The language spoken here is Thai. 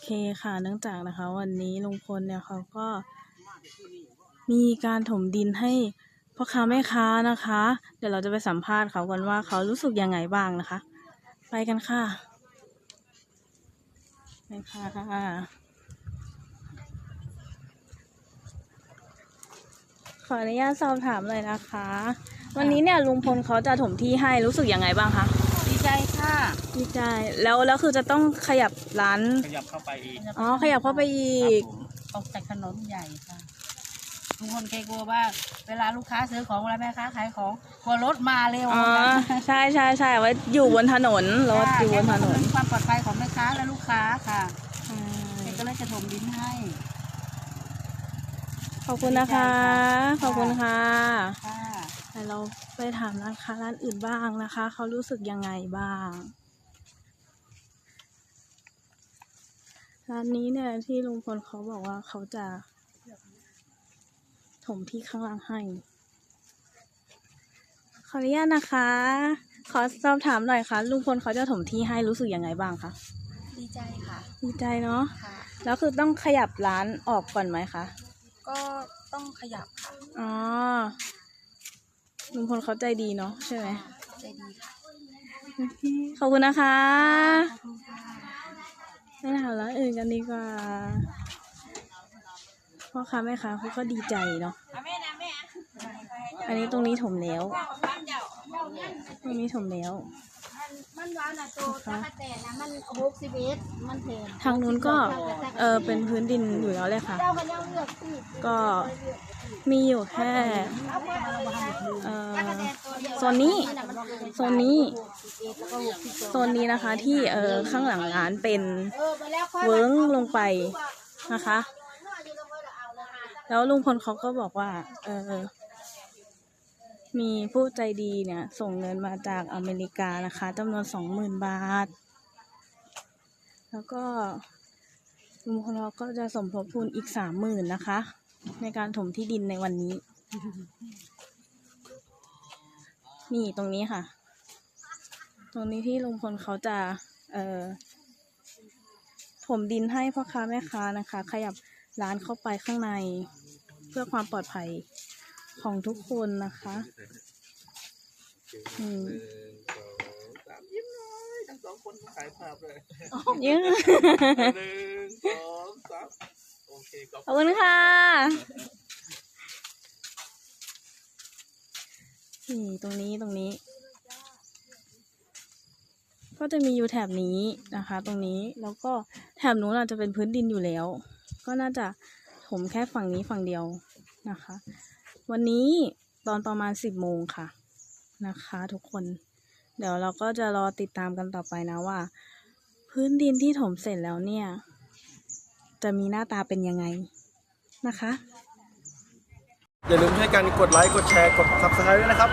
เคค่ะเนื่องจากนะคะวันนี้ลุงพลเนี่ยเขาก็มีการถมดินให้พ่อค้าแม่ค้านะคะ เดี๋ยวเราจะไปสัมภาษณ์เขากันว่าเขารู้สึกยังไงบ้างนะคะ ไปกันค่ะไปค่ะขออนุญาตสอบถามเลยนะคะ วันนี้เนี่ยลุงพลเขาจะถมที่ให้รู้สึกยังไงบ้างคะ ใจค่ะดีใจแล้วแล้วคือจะต้องขยับร้าน ขยับเข้าไปอีกอ๋อขยับเข้าไปอีครับกผมออกจากถนนใหญ่ค่ะทุกคนเคยกลัวว่า เวลาลูกค้าซื้อของเวลาแม่ค้าขายของกลัวรถมาเร็วอ๋อใช่ใช่ใช่ไว้อยู่บนถนนรถอยู่บนถนนแค่ความปลอดภัยของแม่ค้าและลูกค้าค่ะใช่เคก็เลยจะถมดินให้ ขอบคุณนะคะ ขอบคุณค่ะค่ะแต่ เราไปถามร้านค้าร้านอื่นบ้างนะคะ เขารู้สึกยังไงบ้าง ร้านนี้เนี่ยที่ลุงพลเขาบอกว่าเขาจะ ถมที่ข้างล่างให้ ขออนุญาตนะคะ ขอสอบถามหน่อยค่ะลุงพลเขาจะถมที่ให้รู้สึกยังไงบ้างคะดีใจค่ะ ดีใจเนาะค่ะ แล้วคือต้องขยับร้านออกก่อนไหมคะ ก็ต้องขยับค่ะ อ๋อ ลุงพลเขาใจดีเนาะใช่ไหมใจดีค่ะขอบคุณนะคะขอบคุณค่ะไม่ถามร้านอื่นกันดีกว่าพ่อค้าแม่ค้าเขาก็ดีใจเนาะแม่นะแม่อันนี้ตรงนี้ถมแล้ว ตรงนี้ถมแล้ว มันหวานอะโตตะกะแตนนะมันหกสิบเอ็ดมันแพงทางนู้นก็เออเป็นพื้นดินอยู่แล้วเลยค่ะเจ้าก็ยังเลือกอีกก็มีอยู่แค่เออโซนนี้โซนนี้โซนนี้นะคะที่เออข้างหลังร้านเป็นเออไปแล้วค่อยเวิ้งลงไปนะคะ แล้วลุงพลเขาก็บอกว่า เออ มีผู้ใจดีเนี่ยส่งเงินมาจากอเมริกานะคะจำนวนสองหมื่นบาท แล้วก็ลุงพลเราก็จะสมทบทุนอีกสามหมื่นนะคะ ในการถมที่ดินในวันนี้ นี่ตรงนี้ค่ะ ตรงนี้ที่ลุงพลเขาจะ เอ่อถมดินให้พ่อค้าแม่ค้านะคะ ขยับร้านเข้าไปข้างใน เพื่อความปลอดภัย ของทุกคนนะคะอืมสามยิ้มหน่อยทั้งสองคนถ่ายภาพเลยเยอะหนึ่งสองสามโอเคขอบขอบคุณค่ะ นี่ตรงนี้ตรงนี้ ก็จะมีอยู่แถบนี้นะคะ ตรงนี้แล้วก็แถบนู้นอาจจะเป็นพื้นดินอยู่แล้ว ก็น่าจะถมแค่ฝั่งนี้ฝั่งเดียวนะคะ วันนี้ตอนประมาณสิบโมงค่ะนะคะทุกคน เดี๋ยวเราก็จะรอติดตามกันต่อไปนะว่า พื้นดินที่ถมเสร็จแล้วเนี่ย จะมีหน้าตาเป็นยังไงนะคะ อย่าลืมช่วยกันกดไลค์ กดแชร์ กด subscribe ด้วยนะครับ